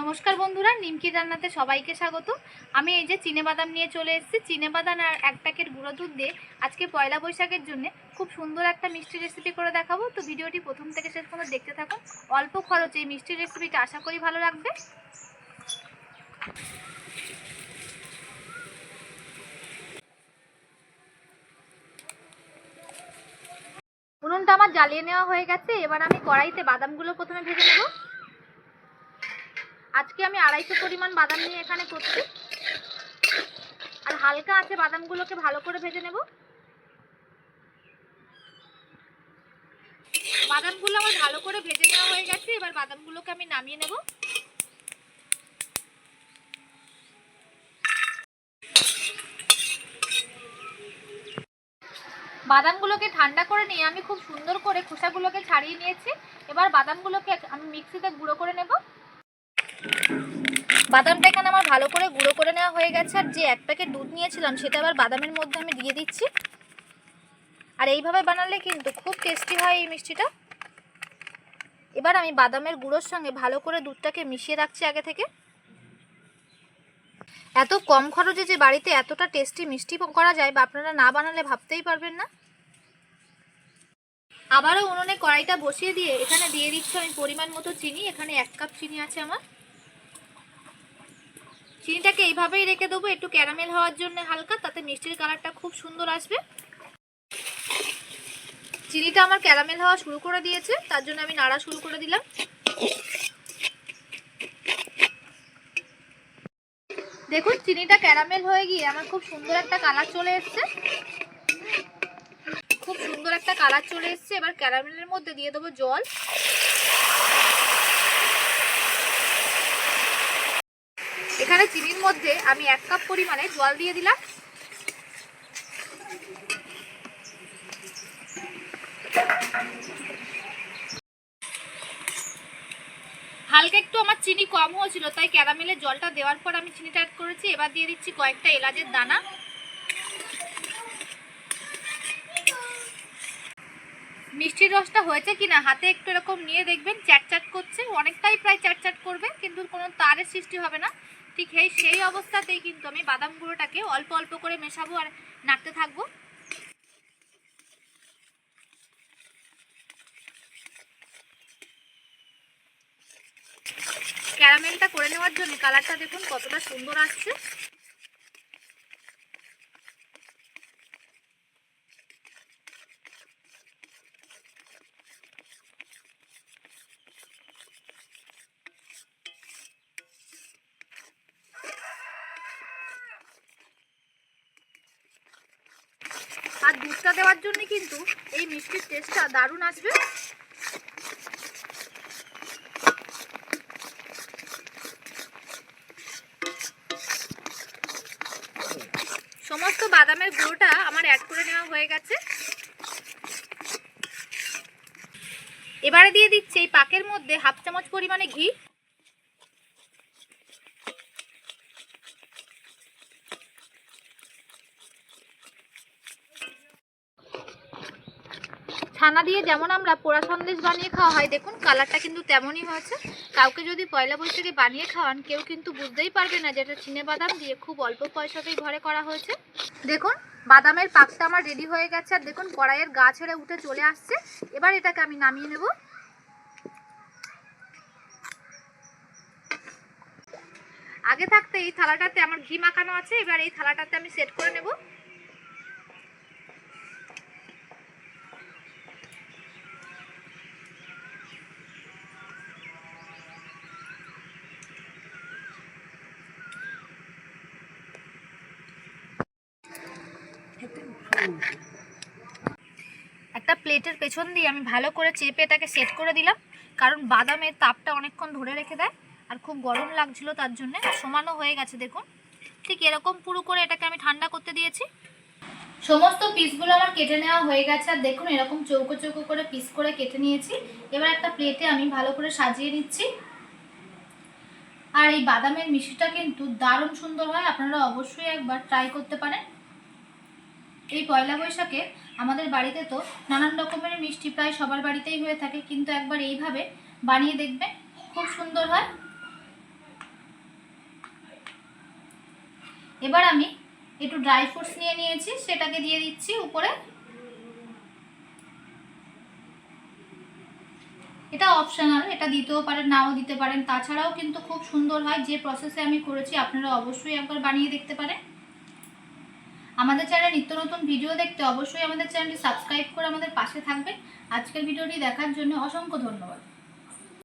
নমস্কার বন্ধুরা, নিমকি রান্নাতে সবাইকে স্বাগত। আমি এই যে বাদাম নিয়ে চলে এসেছি। চিনে বাদাম আর এক প্যাকেট গুঁড়ো দুধ দিয়ে আজকে পয়লা বৈশাখের জন্য খুব সুন্দর একটা মিষ্টি রেসিপি করে দেখাবো। তো ভিডিওটি প্রথম থেকে শেষ পর্যন্ত দেখতে থাকুন। অল্প খরচে এই মিষ্টি রেসিপিটা আশা করি ভালো লাগবে। উনুনটা আমার জ্বালিয়ে নেওয়া হয়ে গেছে। এবার আমি কড়াইতে বাদামগুলো প্রথমে ভেজে নেব। আজকে আমি আড়াইশো পরিমাণ বাদাম নিয়ে এখানে করছি। আর হালকা আছে বাদামগুলোকে ভালো করে ভেজে নেব। বাদামগুলো আমার ভালো করে ভেজে নেওয়া হয়ে গেছে, এবার বাদামগুলোকে আমি নামিয়ে নেব। বাদামগুলোকে ঠান্ডা করে নিয়ে আমি খুব সুন্দর করে খোসাগুলোকে ছাড়িয়ে নিয়েছি। এবার বাদামগুলোকে আমি মিক্সিতে গুঁড়ো করে নেব। বাদামটা এখানে আমার ভালো করে গুঁড়ো করে নেওয়া হয়ে গেছে, আর যে এক প্যাকেট দুধ নিয়েছিলাম সেটা আবার বাদামের মধ্যে আমি দিয়ে দিচ্ছি। আর এইভাবে বানালে কিন্তু খুব টেস্টি হয় এই মিষ্টিটা। এবার আমি বাদামের গুঁড়োর সঙ্গে ভালো করে দুধটাকে মিশিয়ে রাখছি আগে থেকে। এত কম খরচে যে বাড়িতে এতটা টেস্টি মিষ্টি করা যায় বা আপনারা না বানালে ভাবতেই পারবেন না। আবারও উনুনে কড়াইটা বসিয়ে দিয়ে এখানে দিয়ে দিচ্ছি আমি পরিমাণ মতো চিনি, এখানে এক কাপ চিনি আছে আমার। চিনিটাকে এইভাবেই রেখে দেবো। একটু ক্যারামেল হওয়ার জন্য হালকা, তাতে মিষ্টির কালারটা খুব সুন্দর আসবে। চিনিটা আমার ক্যারামেল হওয়া শুরু করে দিয়েছে, তার জন্য আমি নাড়া শুরু করে দিলাম। দেখুন, চিনিটা ক্যারামেল হয়ে গিয়ে আমার খুব সুন্দর একটা কালার চলে এসছে। খুব সুন্দর একটা কালার চলে এসছে। এবার ক্যারামেলের মধ্যে দিয়ে দেবো জল। এখানে চিনির মধ্যে আমি এক কাপ পরিমাণে জল দিয়ে দিলাম। হালকা একটু আমার চিনি কম হয়েছিল, তাই ক্যারামেলের জলটা দেওয়ার পর আমি চিনিটা অ্যাড করেছি। এবার দিয়ে দিচ্ছি কয়েকটা এলাচের দানা। মিষ্টির রসটা হয়েছে কিনা হাতে একটু এরকম নিয়ে দেখবেন, চ্যাট চ্যাট করছে, অনেকটাই প্রায় চ্যাট চ্যাট করবে, কিন্তু কোনো তারের সৃষ্টি হবে না। ঠিক এই সেই অবস্থাতেই কিন্তু আমি বাদাম গুঁড়োটাকে অল্প অল্প করে মেশাবো আর নাড়তে থাকব। ক্যারামেলটা করে নেওয়ার জন্য কালারটা দেখুন কতটা সুন্দর আসছে। আর দুধটা দেওয়ার জন্য কিন্তু এই মিষ্টির টেস্টটা দারুণ আসবে। সমস্ত বাদামের গুঁড়োটা আমার অ্যাড করে নেওয়া হয়ে গেছে। এবারে দিয়ে দিচ্ছি এই পাকের মধ্যে হাফ চামচ পরিমাণে ঘি। ছানা দিয়ে যেমন আমরা পোড়া সন্দেশ বানিয়ে খাওয়া হয়, দেখুন কালারটা কিন্তু তেমনই হয়েছে। কাউকে যদি পয়লা বৈশাখে বানিয়ে খাওয়ান, কেউ কিন্তু বুঝতেই পারবে না যেটা চিনে বাদাম দিয়ে খুব অল্প পয়সাতেই ঘরে করা হয়েছে। দেখুন, বাদামের পাকটা আমার রেডি হয়ে গেছে, আর দেখুন কড়াইয়ের গা ছেড়ে উঠে চলে আসছে। এবার এটাকে আমি নামিয়ে নেব। আগে থাকতে এই থালাটাতে আমার ঘি মাখানো আছে, এবার এই থালাটাতে আমি সেট করে নেব। একটা প্লেটের পেছন দিয়ে আমি ভালো করে চেপে এটাকে সেট করে দিলাম, কারণ বাদামের তাপটা অনেকক্ষণ ধরে রেখে দেয়, আর খুব গরম লাগছিল তার জন্য, সমানও হয়ে গেছে দেখুন। ঠিক এরকম পুরো করে এটাকে আমি ঠান্ডা করতে দিয়েছি। সমস্ত পিসগুলো আমার কেটে নেওয়া হয়ে গেছে, আর দেখুন এরকম চৌকো চৌকো করে পিস করে কেটে নিয়েছি। এবার একটা প্লেটে আমি ভালো করে সাজিয়ে নিচ্ছি। আর এই বাদামের মিষ্টিটা কিন্তু দারুণ সুন্দর হয়, আপনারা অবশ্যই একবার ট্রাই করতে পারেন। এই পয়লা বৈশাখে আমাদের বাড়িতে তো নানান রকমের মিষ্টি প্রায় সবার বাড়িতেই হয়ে থাকে, কিন্তু একবার এইভাবে বানিয়ে দেখবে খুব সুন্দর হয়। এবার আমি একটু ড্রাই ফ্রুটস নিয়ে নিয়েছি, সেটাকে দিয়ে দিচ্ছি উপরে। এটা অপশনাল এটা দিতেও পারেন, নাও দিতে পারেন, তাছাড়াও কিন্তু খুব সুন্দর হয়, যে প্রসেসে আমি করেছি, আপনারা অবশ্যই একবার বানিয়ে দেখতে পারেন। আমাদের চ্যানেলে নিত্য নতুন ভিডিও দেখতে অবশ্যই আমাদের চ্যানেলটি সাবস্ক্রাইব করে আমাদের পাশে থাকবেন। আজকের ভিডিওটি দেখার জন্য অসংখ্য ধন্যবাদ।